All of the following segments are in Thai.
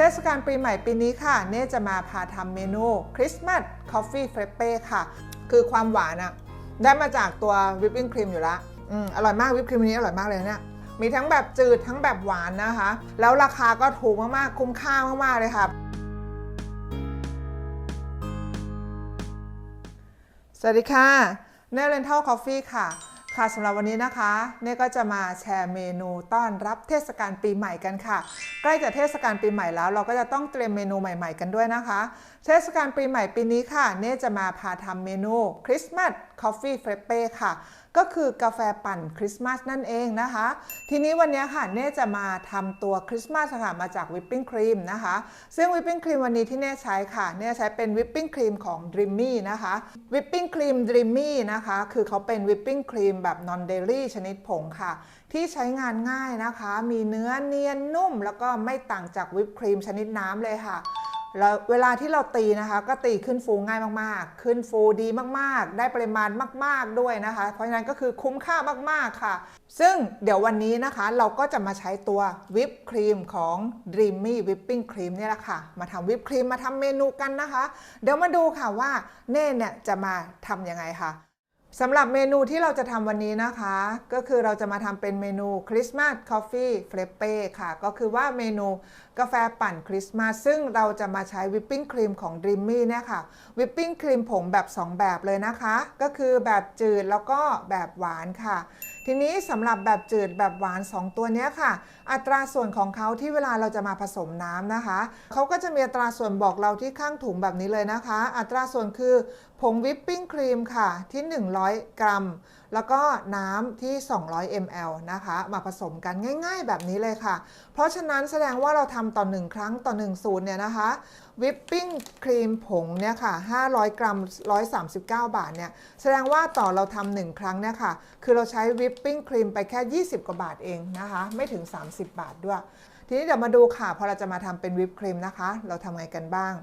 เทศกาลปีใหม่ปีนี้ค่ะ เน่จะมาพาทำเมนูคริสต์มาสคอฟฟี่เฟรเป้ค่ะ คือความหวานอะได้มาจากตัววิปปิ้งครีมอยู่แล้วอืมอร่อยมากวิปครีมนี้อร่อยมากเลยเนี่ยมีทั้งแบบจืดทั้งแบบหวานนะคะ แล้วราคาก็ถูกมากๆ คุ้มค่ามากๆเลยค่ะสวัสดีค่ะเน่เรนทัลคอฟฟี่ค่ะ ค่ะสำหรับวันนี้นะคะเน่ก็จะมาแชร์เมนูต้อนรับเทศกาลปีใหม่กันค่ะ ใกล้จะเทศกาลปีใหม่แล้วเราก็จะต้องเตรียมเมนูใหม่ ๆ กันด้วยนะคะ เทศกาลปีใหม่ปีนี้ค่ะ เน่จะมาพาทำเมนูคริสต์มาสคอฟฟี่เฟรเป้ค่ะ ก็คือกาแฟปั่นคริสต์มาสนั่นเองนะคะ ทีนี้วันนี้ค่ะเน่จะมาทำตัวคริสต์มาสค่ะมาจากวิปปิ้งครีมนะคะ ซึ่งวิปปิ้งครีมวันนี้ที่เน่ใช้ค่ะเน่ใช้เป็นวิปปิ้งครีมของ Dreamy นะคะวิปปิ้งครีม Dreamy นะคะ คือเขาเป็นวิปปิ้งครีมแบบ non dairy ชนิดผงค่ะ ที่ใช้งานง่ายนะคะ มีเนื้อเนียนนุ่ม แล้วก็ไม่ต่างจากวิปครีมชนิดน้ำเลยค่ะ แล้วเวลาที่เราตีนะคะก็ตีขึ้นฟูง่ายมากๆ ขึ้นฟูดีมากๆ ได้ปริมาณมาก ๆด้วยนะคะ เพราะฉะนั้นก็คือคุ้มค่ามากๆค่ะ ซึ่งเดี๋ยววันนี้นะคะเราก็จะมาใช้ตัววิปครีมของ Dreamy Whipping Cream เนี่ยแหละค่ะ มาทำวิปครีมมาทำเมนูกันนะคะ เดี๋ยวมาดูค่ะว่าเน่เนี่ยจะมาทำยังไงค่ะ สำหรับเมนูที่เราจะทำวันนี้นะคะ ก็คือเราจะมาทำเป็นเมนูคริสต์มาสคอฟฟี่เฟลเป้ค่ะ ก็คือว่าเมนูกาแฟปั่นคริสต์มาสซึ่งเราจะมาใช้วิปปิ้งครีมของ Dreamy เนี่ยค่ะวิปปิ้งครีมผงแบบ 2 แบบเลยนะคะ ก็คือแบบจืดแล้วก็แบบหวานค่ะ ทีนี้สำหรับแบบจืดแบบหวาน 2 ตัวนี้ค่ะ อัตราส่วนของเขาที่เวลาเราจะมาผสมน้ำนะคะ เขาก็จะมีอัตราส่วนบอกเราที่ข้างถุงแบบนี้เลยนะคะ อัตราส่วนคือผงวิปปิ้งครีมค่ะที่ 100 กรัมแล้วก็น้ำที่ 200 ml นะคะมาผสมกันง่ายๆ แบบนี้เลยค่ะ เพราะฉะนั้นแสดงว่าเราทำต่อ 1 ครั้งต่อ1สูตรเนี่ยนะคะวิปปิ้งครีมผงเนี่ยค่ะ 500 กรัม 139 บาทเนี่ย แสดงว่าต่อเราทำหนึ่งครั้งเนี่ยค่ะ คือเราใช้วิปปิ้งครีมไปแค่ 20 กว่าบาทเองนะคะ ไม่ถึง 30 บาทด้วย ทีนี้เดี๋ยวมาดูค่ะ พอเราจะมาทำเป็นวิปครีมนะคะ เราทำไงกันบ้าง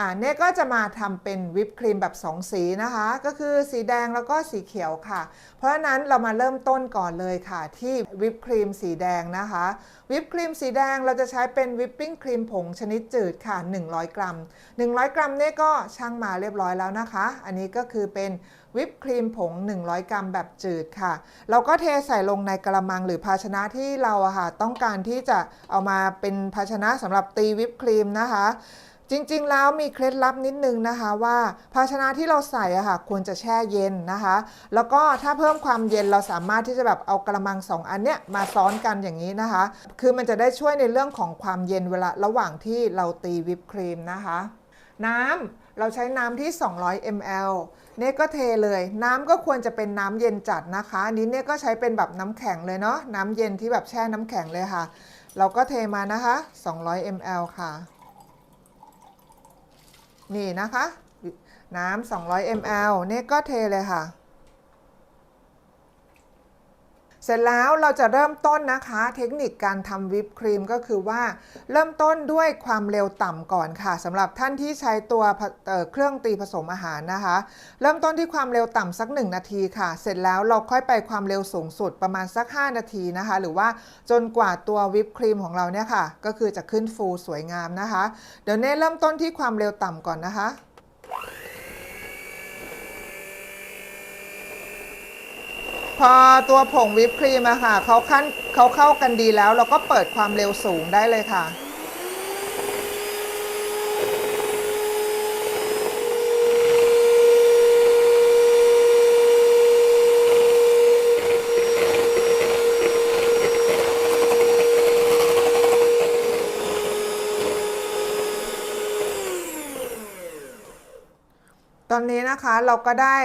อ่าเน่ก็จะมาทำเป็นวิปครีมแบบ 2 สีนะคะ ก็คือสีแดงแล้วก็สีเขียวค่ะ เพราะฉะนั้นเรามาเริ่มต้นก่อนเลยค่ะ ที่วิปครีมสีแดงนะคะ วิปครีมสีแดงเราจะใช้เป็นวิปปิ้งครีมผงชนิดจืดค่ะ 100 กรัม 100 กรัมเนี่ยก็ช่างมาเรียบร้อยแล้วนะคะ อันนี้ก็คือเป็นวิปครีมผง 100 กรัมแบบจืดค่ะ เราก็เทใส่ลงในกระมังหรือภาชนะที่เราอะค่ะต้องการที่จะเอามาเป็นภาชนะสำหรับตีวิปครีมนะคะ จริงๆ แล้วมีเคล็ดลับนิดนึงนะคะว่าภาชนะที่เราใส่อะค่ะควรจะแช่เย็นนะคะ แล้วก็ถ้าเพิ่มความเย็นเราสามารถที่จะแบบเอากระมังสองอันเนี้ยมาซ้อนกันอย่างนี้นะคะ คือมันจะได้ช่วยในเรื่องของความเย็นเวลาระหว่างที่เราตีวิปครีมนะคะ น้ำเราใช้น้ำที่ 200 ml เน่ก็เทเลย น้ำก็ควรจะเป็นน้ำเย็นจัดนะคะอันนี้เน่ก็ใช้เป็นแบบน้ำแข็งเลยเนาะน้ำเย็นที่แบบแช่น้ำแข็งเลยค่ะ เราก็เทมานะคะ 200 ml ค่ะ นี่นะคะ น้ำ200 ml เนี่ยก็เทเลยค่ะ เสร็จแล้วเราจะเริ่มต้นนะคะ เทคนิคการทำวิปครีมก็คือว่า เริ่มต้นด้วยความเร็วต่ำก่อนค่ะสำหรับท่านที่ใช้ตัวเเครื่องตีผสมอาหารนะคะ เริ่มต้นที่ความเร็วต่ำสัก 1 นาทีค่ะ เสร็จแล้วเราค่อยไปความเร็วสูงสุดประมาณสัก 5 นาทีนะคะ หรือว่าจนกว่าตัววิปครีมของเราเนี่ยค่ะ ก็คือจะขึ้นฟูสวยงามนะคะ เดี๋ยวเน่เริ่มต้นที่ความเร็วต่ำก่อนนะคะ พอตัวผงวิปครีมอะค่ะเขาขั้นเขาเข้ากันดีแล้ว เราก็เปิดความเร็วสูงได้เลยค่ะ ตอนนี้นะคะเราก็ได้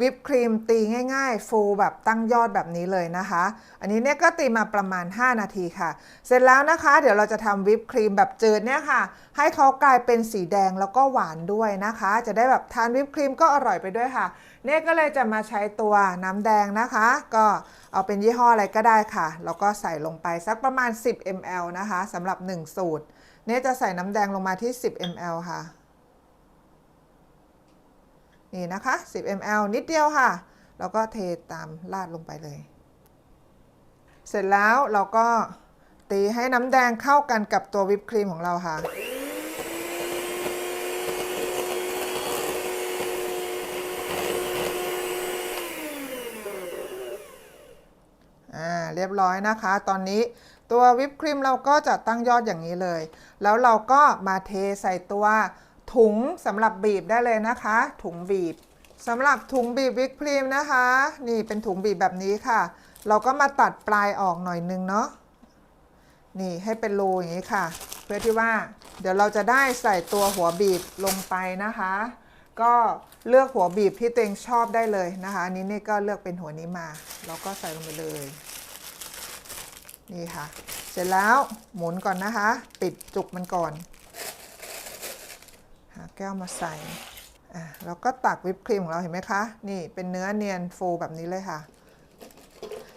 วิปครีมตีง่ายๆ ฟูแบบตั้งยอดแบบนี้เลยนะคะ อันนี้เนี่ยก็ตีมาประมาณ 5 นาทีค่ะ เสร็จแล้วนะคะ เดี๋ยวเราจะทำวิปครีมแบบจืดเนี่ยค่ะ ให้เขากลายเป็นสีแดงแล้วก็หวานด้วยนะคะ จะได้แบบทานวิปครีมก็อร่อยไปด้วยค่ะเนี่ยก็เลยจะมาใช้ตัวน้ำแดงนะคะ ก็เอาเป็นยี่ห้ออะไรก็ได้ค่ะแล้วก็ใส่ลงไปสักประมาณ 10 ml นะคะสำหรับ 1 สูตรเนี่ยจะใส่น้ำแดงลงมาที่ 10 ml ค่ะ นี่นะคะ 10 ml นิดเดียวค่ะ แล้วก็เทตามราดลงไปเลย เสร็จแล้วเราก็ตีให้น้ำแดงเข้ากันกับตัววิปครีมของเราค่ะอ่าเรียบร้อยนะคะ ตอนนี้ตัววิปครีมเราก็จะตั้งยอดอย่างนี้เลย แล้วเราก็มาเทใส่ตัว ถุงสำหรับบีบได้เลยนะคะ ถุงบีบสำหรับถุงบีบวิปครีมนะคะ นี่เป็นถุงบีบแบบนี้ค่ะ เราก็มาตัดปลายออกหน่อยนึงเนาะนี่ให้เป็นรูอย่างนี้ค่ะ เพื่อที่ว่าเดี๋ยวเราจะได้ใส่ตัวหัวบีบลงไปนะคะ ก็เลือกหัวบีบที่ตัวเองชอบได้เลยนะคะอันนี้นี่ก็เลือกเป็นหัวนี้มาเราก็ใส่ลงไปเลย นี่ค่ะ เสร็จแล้วหมุนก่อนนะคะ ปิดจุกมันก่อน แก้วมาใส่อะแล้วก็ตักวิปครีมของเราเห็นไหมคะ นี่เป็นเนื้อเนียนฟูแบบนี้เลยค่ะ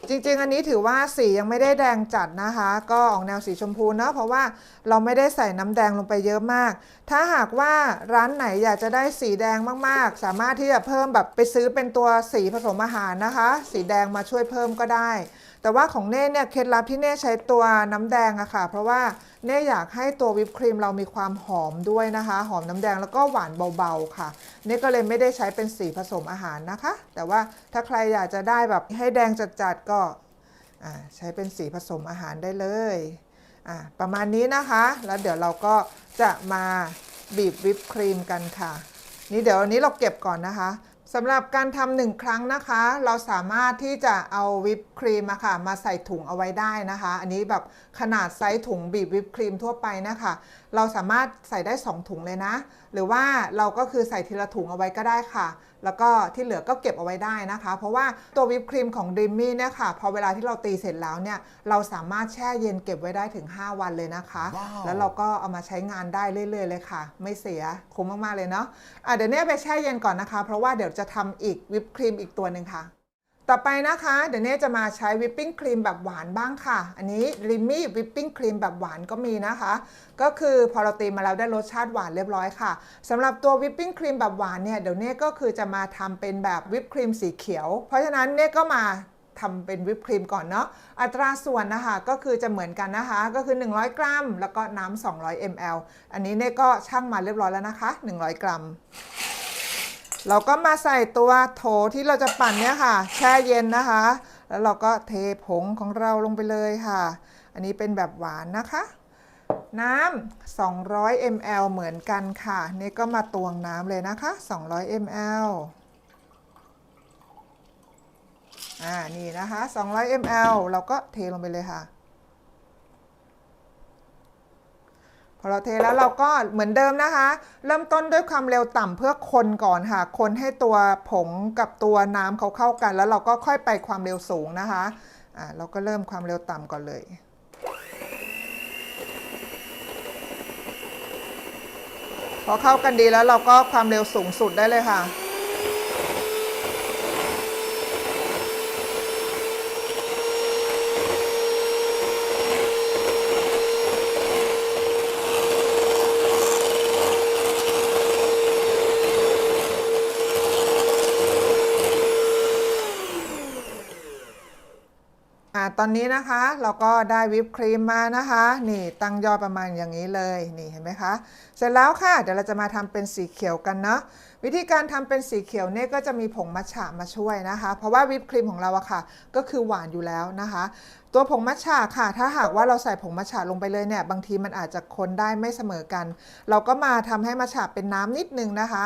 จริงๆ อันนี้ถือว่าสียังไม่ได้แดงจัดนะคะ ก็ออกแนวสีชมพูเนอะเพราะว่าเราไม่ได้ใส่น้ำแดงลงไปเยอะมาก ถ้าหากว่าร้านไหนอยากจะได้สีแดงมากๆ สามารถที่จะเพิ่มแบบไปซื้อเป็นตัวสีผสมอาหารนะคะ สีแดงมาช่วยเพิ่มก็ได้ แต่ว่าของเน่เนี่ยเคล็ดลับที่เน่ใช้ตัวน้ำแดงอะค่ะ เพราะว่าเน่อยากให้ตัววิปครีมเรามีความหอมด้วยนะคะ หอมน้ำแดงแล้วก็หวานเบาๆค่ะ เน่ก็เลยไม่ได้ใช้เป็นสีผสมอาหารนะคะ แต่ว่าถ้าใครอยากจะได้แบบให้แดงจัดๆก็ใช้เป็นสีผสมอาหารได้เลยประมาณนี้นะคะ แล้วเดี๋ยวเราก็จะมาบีบวิปครีมกันค่ะ นี่เดี๋ยวอันนี้เราเก็บก่อนนะคะ สำหรับการทำหนึ่งครั้งนะคะ เราสามารถที่จะเอาวิปครีมอะค่ะ มาใส่ถุงเอาไว้ได้นะคะ อันนี้แบบขนาดไซส์ถุงบีบวิปครีมทั่วไปนะคะเราสามารถใส่ได้ 2 ถุงเลยนะ หรือว่าเราก็คือใส่ทีละถุงเอาไว้ก็ได้ค่ะ แล้วก็ที่เหลือก็เก็บเอาไว้ได้นะคะ เพราะว่าตัววิปครีมของด r มมี่เนี่ยค่ะพอเวลาที่เราตีเสร็จแล้วเนี่ยเราสามารถแช่เย็นเก็บไว้ได้ถึง 5 วันเลยนะคะว้าวแล้วเราก็เอามาใช้งานได้เรื่อย ๆ เลยค่ะ ไม่เสียคุ้มมากๆเลยเนาะอะเดี๋ยวเนี้ไปแช่เย็นก่อนนะคะ เพราะว่าเดี๋ยวจะทำอีกวิปครีมอีกตัวหนึ่งค่ะ ต่อไปนะคะเดี๋ยวเน่จะมาใช้วิปปิ้งครีมแบบหวานบ้างค่ะ อันนี้ริมมี่วิปปิ้งครีมแบบหวานก็มีนะคะ ก็คือพอเราตีมาแล้วได้รสชาติหวานเรียบร้อยค่ะสำหรับตัววิปปิ้งครีมแบบหวานเนี่ยเดี๋ยวเน่ก็คือจะมาทำเป็นแบบวิปครีมสีเขียว เพราะฉะนั้นเน่ก็มาทำเป็นวิปครีมก่อนเนาะ อัตราส่วนนะคะก็คือจะเหมือนกันนะคะ ก็คือ 100 กรัม แล้วก็น้ำ200 ml อันนี้เน่ก็ชั่งมาเรียบร้อยแล้วนะคะ 100 กรัม เราก็มาใส่ตัวโถที่เราจะปั่นเนี่ยค่ะ แช่เย็นนะคะ แล้วเราก็เทผงของเราลงไปเลยค่ะ อันนี้เป็นแบบหวานนะคะ น้ำ200 ml เหมือนกันค่ะ นี่ก็มาตวงน้ำเลยนะคะ 200 ml อ่านี่นะคะ 200 ml เราก็เทลงไปเลยค่ะ พอเราเทแล้วเราก็เหมือนเดิมนะคะ เริ่มต้นด้วยความเร็วต่ำเพื่อคนก่อนค่ะ คนให้ตัวผงกับตัวน้ำเขาเข้ากัน แล้วเราก็ค่อยไปความเร็วสูงนะคะอ่าเราก็เริ่มความเร็วต่ำก่อนเลยพอเข้ากันดีแล้วเราก็ความเร็วสูงสุดได้เลยค่ะ อ่า ตอนนี้นะคะเราก็ได้วิปครีมมานะคะ นี่ตั้งยอดประมาณอย่างนี้เลยนี่เห็นไหมคะเสร็จแล้วค่ะเดี๋ยวเราจะมาทำเป็นสีเขียวกันเนาะวิธีการทำเป็นสีเขียวเนี่ยก็จะมีผงมัทฉะมาช่วยนะคะ เพราะว่าวิปครีมของเราอะค่ะ ก็คือหวานอยู่แล้วนะคะ ตัวผงมัทฉะค่ะ ถ้าหากว่าเราใส่ผงมัทฉะลงไปเลยเนี่ยบางทีมันอาจจะคนได้ไม่เสมอกัน เราก็มาทำให้มัทฉะเป็นน้ำนิดนึงนะคะ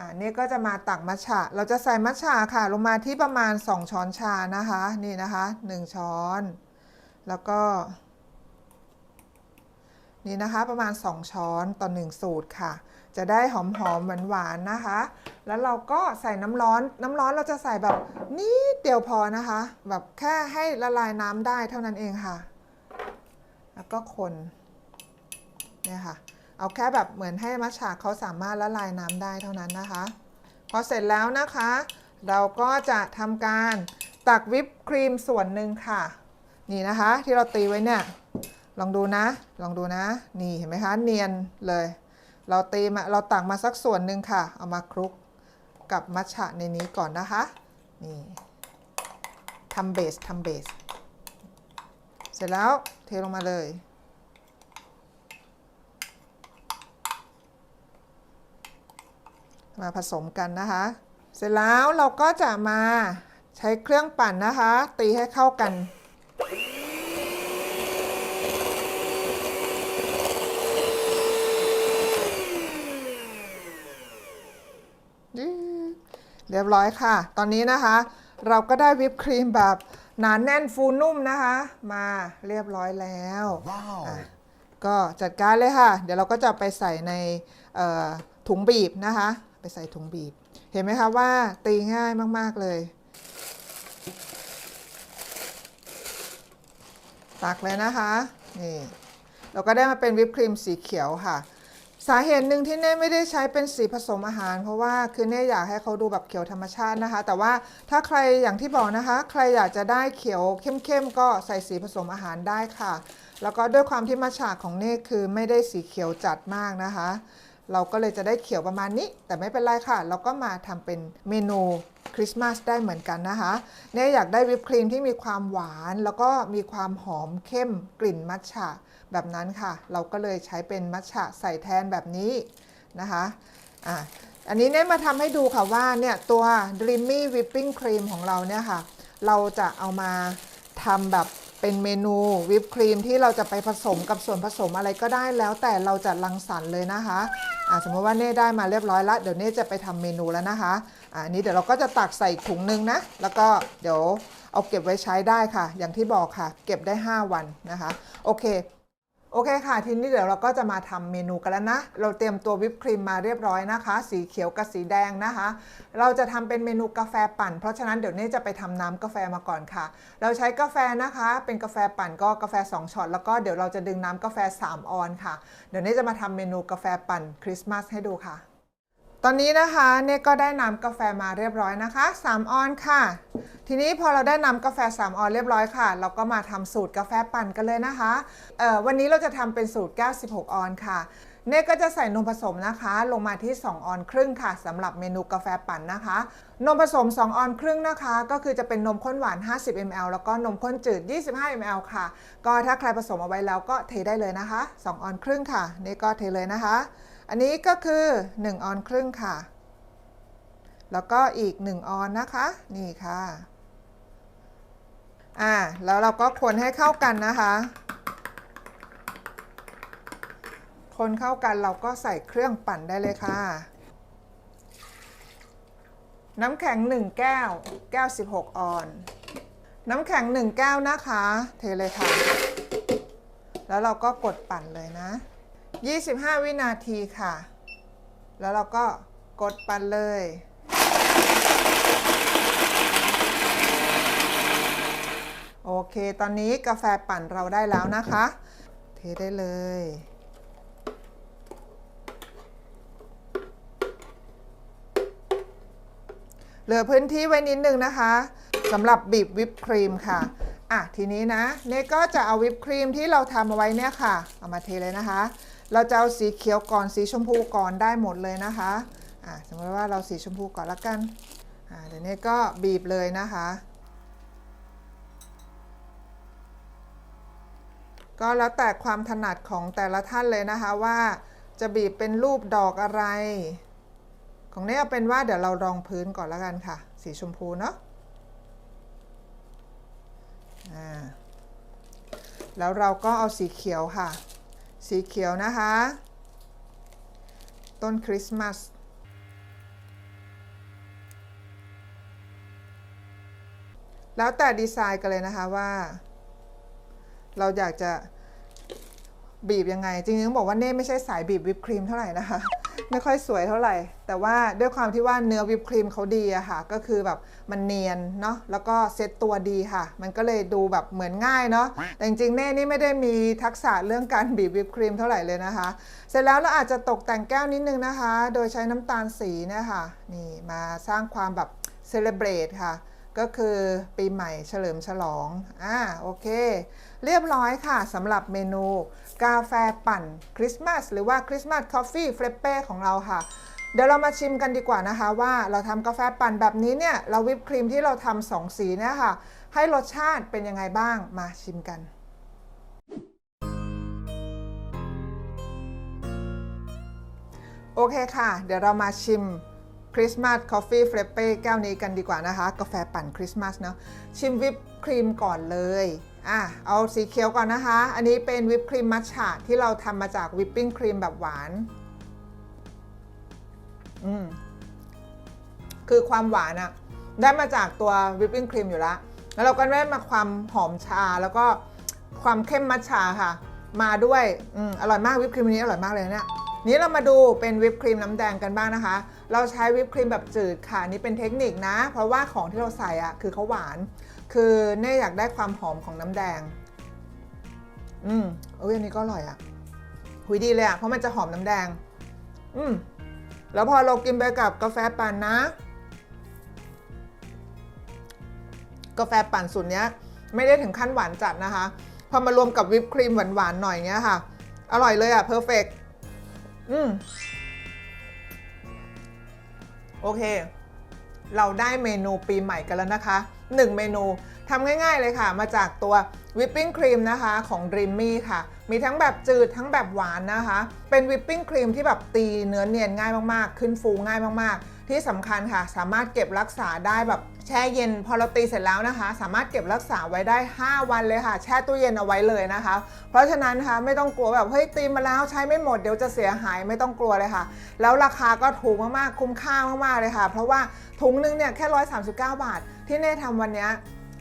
อ่านี่ก็จะมาตักมัทฉะ เราจะใส่มัทฉะค่ะ ลงมาที่ประมาณ 2 ช้อนชานะคะ นี่นะคะ 1 ช้อน แล้วก็ นี่นะคะประมาณ 2 ช้อนต่อ 1 สูตรค่ะ จะได้หอมหอมหวานหวานๆนะคะ แล้วเราก็ใส่น้ำร้อน น้ำร้อนเราจะใส่แบบนิดเดียวพอนะคะ แบบแค่ให้ละลายน้ำได้เท่านั้นเองค่ะ แล้วก็คน เนี่ยค่ะ เอาแค่แบบเหมือนให้มัชฉะเขาสามารถละลายน้ำได้เท่านั้นนะคะ พอเสร็จแล้วนะคะ เราก็จะทำการตักวิปครีมส่วนหนึ่งค่ะ นี่นะคะที่เราตีไว้เนี่ยลองดูนะ ลองดูนะ นี่เห็นไหมคะ เนียนเลย เราตีมา เราตักมาสักส่วนหนึ่งค่ะ เอามาคลุกกับมัชฉะในนี้ก่อนนะคะ นี่ทำเบสทำเบส เสร็จแล้วเทลงมาเลย มาผสมกันนะคะ เสร็จแล้วเราก็จะมาใช้เครื่องปั่นนะคะ ตีให้เข้ากันเรียบร้อยค่ะ ตอนนี้นะคะ เราก็ได้วิปครีมแบบหนาแน่นฟูนุ่มนะคะ มาเรียบร้อยแล้ว Wow. อะก็จัดการเลยค่ะ เดี๋ยวเราก็จะไปใส่ในเอ่อถุงบีบนะคะ ไปใส่ถุงบีบ เห็นไหมคะว่าตีง่ายมาก ๆ เลย ตักเลยนะคะนี่เราก็ได้มาเป็นวิปครีมสีเขียวค่ะ สาเหตุหนึ่งที่เน่ไม่ได้ใช้เป็นสีผสมอาหาร เพราะว่าคือเน่อยากให้เขาดูแบบเขียวธรรมชาตินะคะ แต่ว่าถ้าใครอย่างที่บอกนะคะ ใครอยากจะได้เขียวเข้มๆก็ใส่สีผสมอาหารได้ค่ะ แล้วก็ด้วยความที่มัชฉะของเน่คือไม่ได้สีเขียวจัดมากนะคะ เราก็เลยจะได้เขียวประมาณนี้ แต่ไม่เป็นไรค่ะ เราก็มาทำเป็นเมนูคริสต์มาสได้เหมือนกันนะคะเนี่ยอยากได้วิปครีมที่มีความหวาน แล้วก็มีความหอมเข้มกลิ่นมัทฉะแบบนั้นค่ะ เราก็เลยใช้เป็นมัทฉะใส่แทนแบบนี้นะคะอะอันนี้เนี่ยมาทำให้ดูค่ะว่าเนี่ยตัว Dreamy Whipping Cream ของเราเนี่ยค่ะ เราจะเอามาทำแบบ เป็นเมนูวิปครีมที่เราจะไปผสมกับส่วนผสมอะไรก็ได้แล้วแต่เราจะรังสรรค์เลยนะคะอะสมมติว่าเน่ได้มาเรียบร้อยแล้วเดี๋ยวเน่จะไปทำเมนูแล้วนะคะอะอันนี้เดี๋ยวเราก็จะตักใส่ถุงนึงนะ แล้วก็เดี๋ยวเอาเก็บไว้ใช้ได้ค่ะ อย่างที่บอกค่ะ เก็บได้ 5 วันนะคะ โอเค โอเคค่ะ ทีนี้เดี๋ยวเราก็จะมาทำเมนูกันแล้วนะ เราเตรียมตัววิปครีมมาเรียบร้อยนะคะ สีเขียวกับสีแดงนะคะ เราจะทำเป็นเมนูกาแฟปั่น เพราะฉะนั้นเดี๋ยวนี้จะไปทำน้ำกาแฟมาก่อนค่ะ เราใช้กาแฟนะคะ เป็นกาแฟปั่นก็กาแฟ 2ช็อตแล้วก็เดี๋ยวเราจะดึงน้ำกาแฟ 3 ออนค่ะ เดี๋ยวนี้จะมาทำเมนูกาแฟปั่นคริสต์มาสให้ดูค่ะ ตอนนี้นะคะเน่ก็ได้น้ำกาแฟมาเรียบร้อยนะคะ3ออนค่ะ ทีนี้พอเราได้น้ำกาแฟ3ออนเรียบร้อยค่ะ เราก็มาทำสูตรกาแฟปั่นกันเลยนะคะวันนี้เราจะทำเป็นสูตร96ออนค่ะเน่ก็จะใส่นมผสมนะคะ ลงมาที่ 2 ออนครึ่งค่ะสำหรับเมนูกาแฟปั่นนะคะ นมผสม 2 ออนครึ่งนะคะ ก็คือจะเป็นนมข้นหวาน 50 ml แล้วก็นมข้นจืด 25 ml ค่ะ ก็ถ้าใครผสมเอาไว้แล้วก็เทได้เลยนะคะ 2 ออนครึ่งค่ะเนี่ก็เทเลยนะคะ อันนี้ก็คือ 1 ออนครึ่งค่ะ แล้วก็อีก 1 ออนนะคะ นี่ค่ะ อ่า แล้วเราก็คนให้เข้ากันนะคะ คนเข้ากันเราก็ใส่เครื่องปั่นได้เลยค่ะ น้ำแข็ง 1 แก้ว แก้ว 16 ออน น้ำแข็ง 1 แก้วนะคะ เทเลยค่ะ แล้วเราก็กดปั่นเลยนะ 25 วินาทีค่ะ แล้วเราก็กดปั่นเลย โอเค ตอนนี้กาแฟปั่นเราได้แล้วนะคะ เทได้เลย เหลือพื้นที่ไว้นิดนึงนะคะสำหรับบีบวิปครีมค่ะอะ ทีนี้นะเนก็จะเอาวิปครีมที่เราทำเอาไว้เนี่ยค่ะ เอามาเทเลยนะคะ เราจะเอาสีเขียวก่อนสีชมพูก่อนได้หมดเลยนะคะอะสมมติว่าเราสีชมพูก่อนละกันอะเดี๋ยวนี้ก็บีบเลยนะคะ ก็แล้วแต่ความถนัดของแต่ละท่านเลยนะคะว่าจะบีบเป็นรูปดอกอะไร ของนี้เอาเป็นว่าเดี๋ยวเรารองพื้นก่อนล้วกันค่ะ สีชมพูเนาะอ่าแล้วเราก็เอาสีเขียวค่ะ สีเขียวนะคะ ต้นคริสต์มาสแล้วแต่ดีไซน์กันเลยนะคะว่า เราอยากจะบีบยังไง จริงๆต้องบอกว่าเน่ไม่ใช่สายบีบวิปครีมเท่าไหร่นะคะ ไม่ค่อยสวยเท่าไหร่ แต่ว่าด้วยความที่ว่าเนื้อวิปครีมเขาดีอะค่ะ ก็คือแบบมันเนียนเนาะแล้วก็เซ็ตตัวดีค่ะ มันก็เลยดูแบบเหมือนง่ายเนาะแต่จริงๆเน่นี่ไม่ได้มีทักษะเรื่องการบีบวิปครีมเท่าไหร่เลยนะคะ เสร็จแล้วเราอาจจะตกแต่งแก้วนิดนึงนะคะ โดยใช้น้ำตาลสีเนี่ยค่ะนี่มาสร้างความแบบเซเลบรตค่ะ ก็คือปีใหม่เฉลิมฉลอง อ่า โอเค เรียบร้อยค่ะสำหรับเมนู กาแฟปั่นคริสต์มาสหรือว่าคริสต์มาสคอฟฟี่เฟรเป้ของเราค่ะ เดี๋ยวเรามาชิมกันดีกว่านะคะ ว่าเราทำกาแฟปั่นแบบนี้เนี่ย เราวิปครีมที่เราทำสองสีเนี่ยค่ะ ให้รสชาติเป็นยังไงบ้างมาชิมกันโอเคค่ะ เดี๋ยวเรามาชิม คริสต์มาส c อฟฟี่เฟรเป้แก้วนี้กันดีกว่านะคะ กาแฟปั่นคริสต์มาสเนาะชิมวิปครีมก่อนเลยอะเอาสีเขียวก่อนนะคะ อันนี้เป็นวิปครีมมัทฉะที่เราทำมาจากวิปปิ้งครีมแบบหวานอืมคือความหวานอะได้มาจากตัววิปปิ้งครีมอยู่แล้วแล้วเราก็ได้มาความหอมชาแล้วก็ความเข้มมัทฉะค่ะ มาด้วยอมอร่อยมากวิปครีมนนี้อร่อยมากเลยเนี่ยนี้เรามาดูเป็นวิปครีมน้ำแดงกันบ้างนะคะ เราใช้วิปครีมแบบจืดค่ะนี่เป็นเทคนิคนะ เพราะว่าของที่เราใส่อะคือเขาหวาน คือเน่อยากได้ความหอมของน้ำแดง อืมเอ้ยอันนี้ก็อร่อยอะหุยดีเลยอะเพราะมันจะหอมน้ำแดง อืมแล้วพอเรากินไปกับกาแฟปั่นนะ กาแฟปั่นสูตรเนี้ย ไม่ได้ถึงขั้นหวานจัดนะคะ พอมารวมกับวิปครีมหวานๆหน่อยเงี้ยค่ะ อร่อยเลยอะเพอร์เฟกอืม โอเค เราได้เมนูปีใหม่กันแล้วนะคะ 1 เมนู ทำง่ายๆเลยค่ะ มาจากตัววิปปิ้งครีมนะคะของ Dreamy ค่ะ มีทั้งแบบจืดทั้งแบบหวานนะคะ เป็นวิปปิ้งครีมที่แบบตีเนื้อเนียนง่ายมากๆ ขึ้นฟูง่ายมากๆ ที่สำคัญค่ะ สามารถเก็บรักษาได้แบบแช่เย็นพอเราตีเสร็จแล้วนะคะ สามารถเก็บรักษาไว้ได้ 5 วันเลยค่ะ แช่ตู้เย็นเอาไว้เลยนะคะ เพราะฉะนั้นนะคะไม่ต้องกลัวแบบเฮ้ยตีมาแล้วใช้ไม่หมดเดี๋ยวจะเสียหายไม่ต้องกลัวเลยค่ะ แล้วราคาก็ถูกมากๆคุ้มค่ามากๆเลยค่ะ เพราะว่าถุงนึงเนี่ยแค่ 139 บาท ที่เน่ทำวันเนี้ย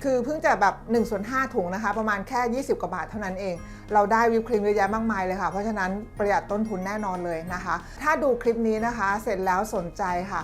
คือเพิ่งจะแบบ1ส่วน5ถุงนะคะ ประมาณแค่ 20 กว่าบาทเท่านั้นเอง เราได้วิปครีมเยอะแยะมากมายเลยค่ะ เพราะฉะนั้นประหยัดต้นทุนแน่นอนเลยนะคะ ถ้าดูคลิปนี้นะคะ เสร็จแล้วสนใจค่ะ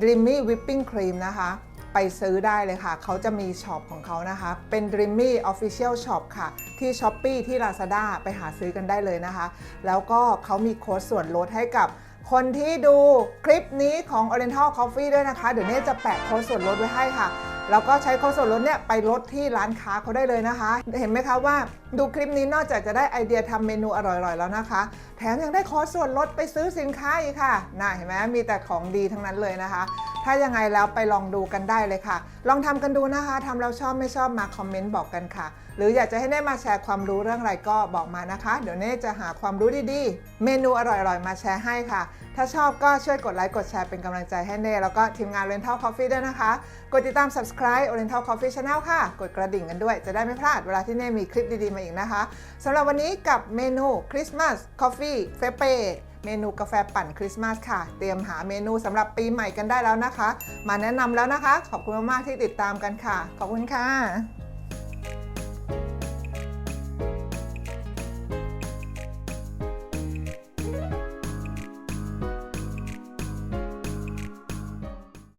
Dreamy Whipping Cream นะคะ ไปซื้อได้เลยค่ะ เขาจะมีช็อปของเขานะคะ เป็น Dreamy Official Shop ค่ะ ที่ s h อ p e e ที่ Lazada ไปหาซื้อกันได้เลยนะคะ แล้วก็เขามีโค้ดส่วนลดให้กับคนที่ดูคลิปนี้ของ Oriental Coffee ด้วยนะคะ เดี๋ยวเน่จะแปะโค้ดส่วนลดไว้ให้ค่ะ แล้วก็ใช้โค้ดส่วนลดเนี่ยไปลดที่ร้านค้าเขาได้เลยนะคะ เห็นไหมคะว่าดูคลิปนี้นอกจากจะได้ไอเดียทำเมนูอร่อยๆแล้วนะคะ แถมยังได้โค้ดส่วนลดไปซื้อสินค้าอีกค่ะน่าเห็นไหมมีแต่ของดีทั้งนั้นเลยนะคะ ถ้ายังไงแล้วไปลองดูกันได้เลยค่ะ ลองทำกันดูนะคะทำแล้วชอบไม่ชอบมาคอมเมนต์บอกกันค่ะ หรืออยากจะให้เน่มาแชร์ความรู้เรื่องอะไรก็บอกมานะคะ เดี๋ยวเน่จะหาความรู้ดีๆ เมนูอร่อยๆ มาแชร์ให้ค่ะ ถ้าชอบก็ช่วยกดไลค์กดแชร์เป็นกำลังใจให้เน่แล้วก็ทีมงาน Oriental Coffee ด้วยนะคะ กดติดตาม subscribe Oriental Coffee Channel ค่ะ กดกระดิ่งกันด้วย จะได้ไม่พลาดเวลาที่เน่มีคลิปดีๆมาอีกนะคะสำหรับวันนี้กับเมนูคริสต์มาสคอฟฟี่เฟเป้เมนูกาแฟปั่นคริสต์มาสค่ะ เตรียมหาเมนูสำหรับปีใหม่กันได้แล้วนะคะ มาแนะนำแล้วนะคะ ขอบคุณมากๆที่ติดตามกันค่ะ ขอบคุณค่ะ